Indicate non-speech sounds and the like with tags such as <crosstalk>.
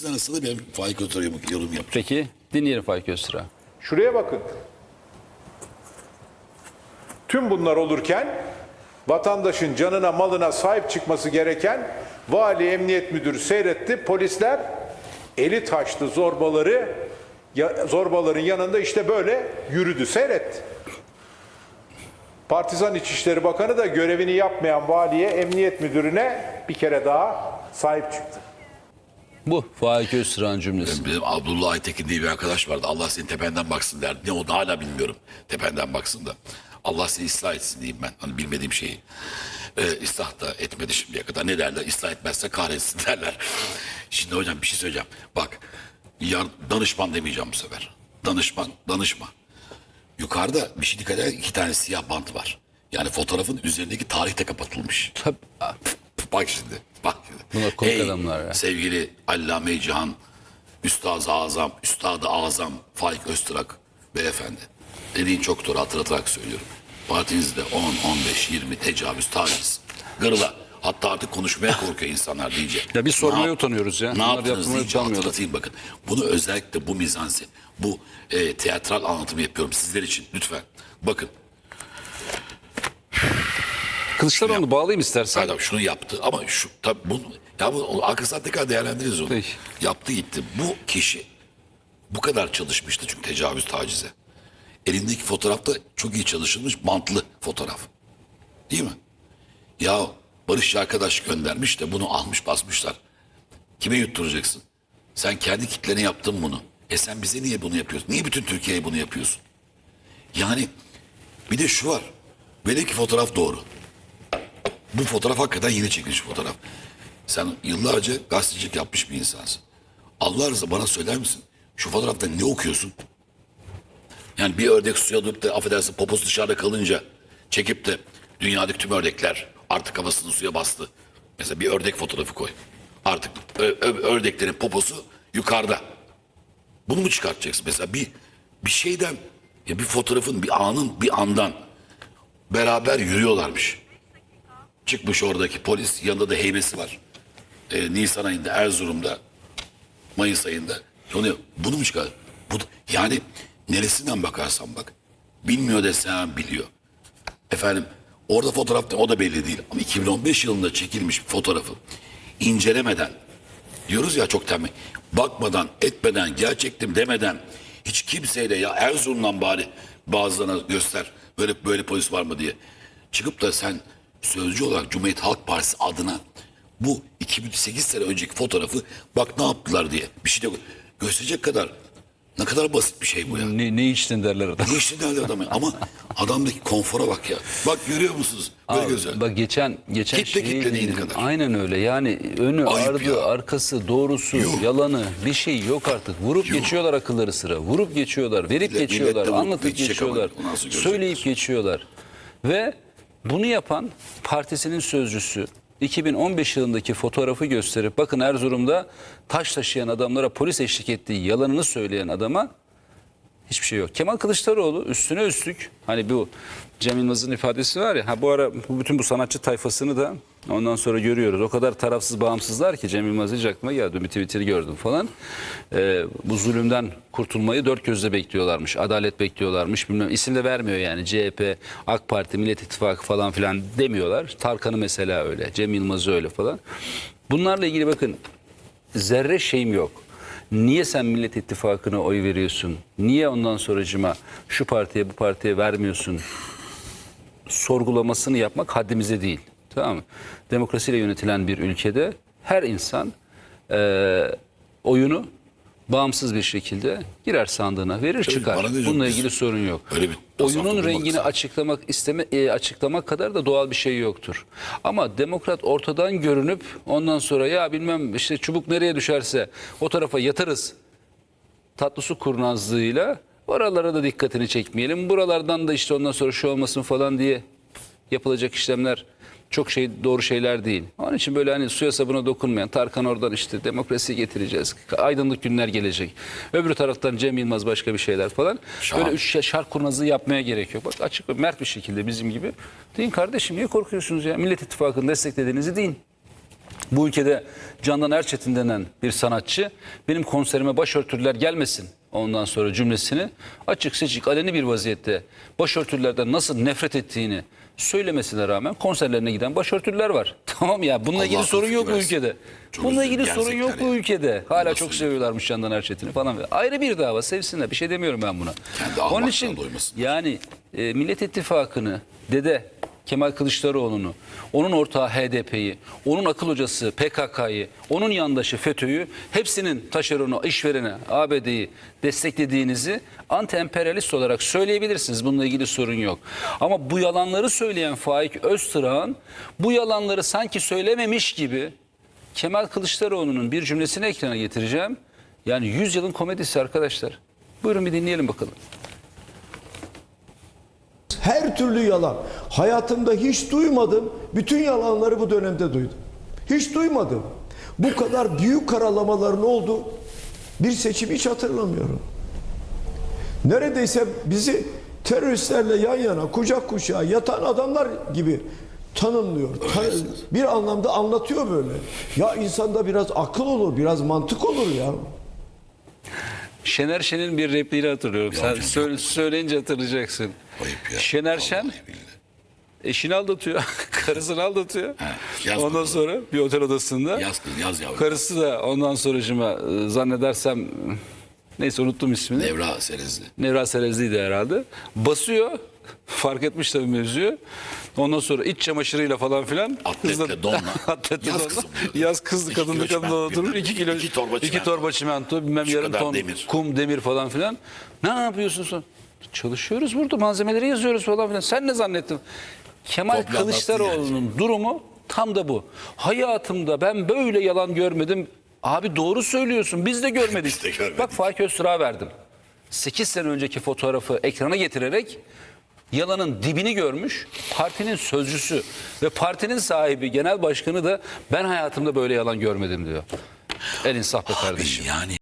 İkisinin arasında ben Faik Öztürk'e yorum yapacağım. Peki dinleyelim Faik Öztürk'ü. Şuraya bakın. Tüm bunlar olurken vatandaşın canına malına sahip çıkması gereken vali emniyet müdürü seyretti. Polisler eli taştı zorbaları ya- zorbaların yanında işte böyle yürüdü seyretti. Partizan İçişleri Bakanı da görevini yapmayan valiye emniyet müdürüne bir kere daha sahip çıktı. Bu Faik Öztürk'ün cümlesi. Benim Abdullah Aytekin diye bir arkadaş vardı. Allah seni tependen baksın der. Ne o da hala bilmiyorum. Tependen baksın da. Allah seni ıslah etsin diyeyim ben. Hani bilmediğim şeyi. Ee, ıslah da etmedi şimdiye kadar. Ne derler? Islah etmezse kahretsin <laughs> derler. Şimdi hocam bir şey söyleyeceğim. Bak yar, danışman demeyeceğim bu sefer. Danışman, danışma. Yukarıda bir şey dikkat eder. iki tane siyah bant var. Yani fotoğrafın üzerindeki tarih de kapatılmış. Tabii. Bak şimdi. Bak şimdi. Bunlar komik adamlar ya. Sevgili Allame Cihan, Üstaz-ı Azam, Üstad-ı Azam, Faik Öztürk beyefendi. Dediğin çok doğru hatırlatarak söylüyorum. Partinizde 10, 15, 20 tecavüz, taciz, gırla. Hatta artık konuşmaya korkuyor insanlar diyecek. <laughs> Ya biz sormaya yap- utanıyoruz ya. Ne Bunları yaptınız yapmaya deyince hatırlatayım bakın. Bunu özellikle bu mizanse, bu e, teatral anlatımı yapıyorum sizler için lütfen. Bakın Kılıçdaroğlu'nu bağlayayım istersen. Adam şunu yaptı ama şu tabii bunu ya bu arkasından tekrar değerlendiririz onu. Peki. Yaptı gitti. Bu kişi bu kadar çalışmıştı çünkü tecavüz tacize. Elindeki fotoğrafta çok iyi çalışılmış bantlı fotoğraf. Değil mi? Ya Barış arkadaş göndermiş de bunu almış basmışlar. Kime yutturacaksın? Sen kendi kitlene yaptın bunu. E sen bize niye bunu yapıyorsun? Niye bütün Türkiye'ye bunu yapıyorsun? Yani bir de şu var. Ki fotoğraf doğru. Bu fotoğraf hakikaten yeni çekilmiş fotoğraf. Sen yıllarca gazetecilik yapmış bir insansın. Allah razı bana söyler misin? Şu fotoğrafta ne okuyorsun? Yani bir ördek suya durup da affedersin poposu dışarıda kalınca çekip de dünyadaki tüm ördekler artık kafasını suya bastı. Mesela bir ördek fotoğrafı koy. Artık ördeklerin poposu yukarıda. Bunu mu çıkartacaksın? Mesela bir bir şeyden ya bir fotoğrafın bir anın bir andan beraber yürüyorlarmış. Çıkmış oradaki polis yanında da heybesi var. Ee, Nisan ayında Erzurum'da Mayıs ayında. Onu, bunu mu çıkar? Bu, yani neresinden bakarsan bak. Bilmiyor desen biliyor. Efendim orada fotoğrafta o da belli değil. Ama 2015 yılında çekilmiş fotoğrafı incelemeden diyoruz ya çok tembel. Bakmadan, etmeden, gerçektim demeden hiç kimseyle ya Erzurum'dan bari bazılarına göster. Böyle böyle polis var mı diye. Çıkıp da sen sözcü olarak Cumhuriyet Halk Partisi adına bu 2008 sene önceki fotoğrafı bak ne yaptılar diye bir şey de gösterecek kadar ne kadar basit bir şey bu ya. Ne, ne içtin derler adam. Ne işte derdi adamı ama adamdaki konfora bak ya. Bak görüyor musunuz? Böyle Abi, güzel. Bak geçen geçen Kitle şeyi kitle kadar. Aynen öyle. Yani önü, Ayıp ardı, ya. arkası, doğrusu, Yok. yalanı bir şey yok artık. Vurup Yok. geçiyorlar akılları sıra. Vurup geçiyorlar, verip Millet- geçiyorlar, anlatıp geçiyorlar. Söyleyip geçiyorlar. Ve bunu yapan partisinin sözcüsü 2015 yılındaki fotoğrafı gösterip bakın Erzurum'da taş taşıyan adamlara polis eşlik ettiği yalanını söyleyen adama Hiçbir şey yok. Kemal Kılıçdaroğlu üstüne üstlük hani bu Cem Yılmaz'ın ifadesi var ya ha bu ara bütün bu sanatçı tayfasını da ondan sonra görüyoruz. O kadar tarafsız bağımsızlar ki Cem Yılmaz hiç aklıma geldi. Bir Twitter'ı gördüm falan. Ee, bu zulümden kurtulmayı dört gözle bekliyorlarmış. Adalet bekliyorlarmış. Bilmem isim de vermiyor yani. CHP, AK Parti, Millet İttifakı falan filan demiyorlar. Tarkan'ı mesela öyle. Cem Yılmaz'ı öyle falan. Bunlarla ilgili bakın zerre şeyim yok. Niye sen Millet İttifakı'na oy veriyorsun? Niye ondan sonracıma şu partiye bu partiye vermiyorsun? Sorgulamasını yapmak haddimize değil. Tamam mı? Demokrasiyle yönetilen bir ülkede her insan eee, oyunu bağımsız bir şekilde girer sandığına verir Tabii, çıkar. Bununla Biz ilgili sorun yok. öyle bir Oyunun rengini lazım. açıklamak isteme e, açıklamak kadar da doğal bir şey yoktur. Ama demokrat ortadan görünüp ondan sonra ya bilmem işte çubuk nereye düşerse o tarafa yatarız tatlı su kurnazlığıyla oralara da dikkatini çekmeyelim. Buralardan da işte ondan sonra şu olmasın falan diye yapılacak işlemler çok şey doğru şeyler değil. Onun için böyle hani suya sabuna dokunmayan Tarkan oradan işte demokrasi getireceğiz. Aydınlık günler gelecek. Öbür taraftan Cem Yılmaz başka bir şeyler falan. Şahane. Böyle üç şark kurnazlığı yapmaya gerek yok. Bak açık ve mert bir şekilde bizim gibi. Deyin kardeşim niye korkuyorsunuz ya? Millet İttifakı'nı desteklediğinizi deyin. Bu ülkede Candan Erçetin denen bir sanatçı benim konserime başörtüler gelmesin ondan sonra cümlesini açık seçik aleni bir vaziyette başörtülerden nasıl nefret ettiğini söylemesine rağmen konserlerine giden başörtüler var. <laughs> Tamam ya bununla Allah ilgili sorun yok bu ülkede. Çok bununla ilgili sorun yok bu ülkede. Hala Nasıl çok seviyorlarmış Candan Erçetin'i falan. Ayrı bir dava sevsinler bir şey demiyorum ben buna. Kendi Onun için doymasın. yani e, Millet İttifakı'nı dede Kemal Kılıçdaroğlu'nu, onun ortağı HDP'yi, onun akıl hocası PKK'yı, onun yandaşı FETÖ'yü hepsinin taşeronu, işvereni ABD'yi desteklediğinizi anti-emperyalist olarak söyleyebilirsiniz. Bununla ilgili sorun yok. Ama bu yalanları söyleyen Faik Öztırağ'ın bu yalanları sanki söylememiş gibi Kemal Kılıçdaroğlu'nun bir cümlesini ekrana getireceğim. Yani 100 yılın komedisi arkadaşlar. Buyurun bir dinleyelim bakalım. Her türlü yalan. Hayatımda hiç duymadım. Bütün yalanları bu dönemde duydum. Hiç duymadım. Bu kadar büyük karalamaların oldu. Bir seçim hiç hatırlamıyorum. Neredeyse bizi teröristlerle yan yana, kucak kucağa yatan adamlar gibi tanımlıyor. Tan- bir anlamda anlatıyor böyle. Ya insanda biraz akıl olur, biraz mantık olur ya. Şener Şen'in bir repliğini hatırlıyorum. Sen söyle- söyleyince hatırlayacaksın. Ayıp ya. Şener Şen Vallahi billahi. eşini aldatıyor. <laughs> Karısını aldatıyor. yaz ondan bakalım. sonra bir otel odasında. Yaz kız yaz yavrum. Karısı da ondan sonra zannedersem neyse unuttum ismini. Nevra Serezli. Nevra Serezli'ydi herhalde. Basıyor. Fark etmiş tabii mevzuyu. Ondan sonra iç çamaşırıyla falan filan. Atletle, kızla- donla. <laughs> Atletle Yaz donla. kızım. Yaz kız İki kadınlı kilo kadınla çimento, oturur. iki kilo, iki torba iki çimento. torba çimento, bilmem Şu yarım kadar ton demir. kum, demir falan filan. Ne yapıyorsun sen? Çalışıyoruz burada malzemeleri yazıyoruz falan filan. Sen ne zannettin? Kemal Topla anlattın Kılıçdaroğlu'nun durumu tam da bu. Hayatımda ben böyle yalan görmedim. Abi doğru söylüyorsun. Biz de görmedik. <laughs> Biz de görmedik. Bak Faik Öztürk'a verdim. 8 sene önceki fotoğrafı ekrana getirerek yalanın dibini görmüş. Partinin sözcüsü ve partinin sahibi genel başkanı da ben hayatımda böyle yalan görmedim diyor. El insaf be kardeşim. Yani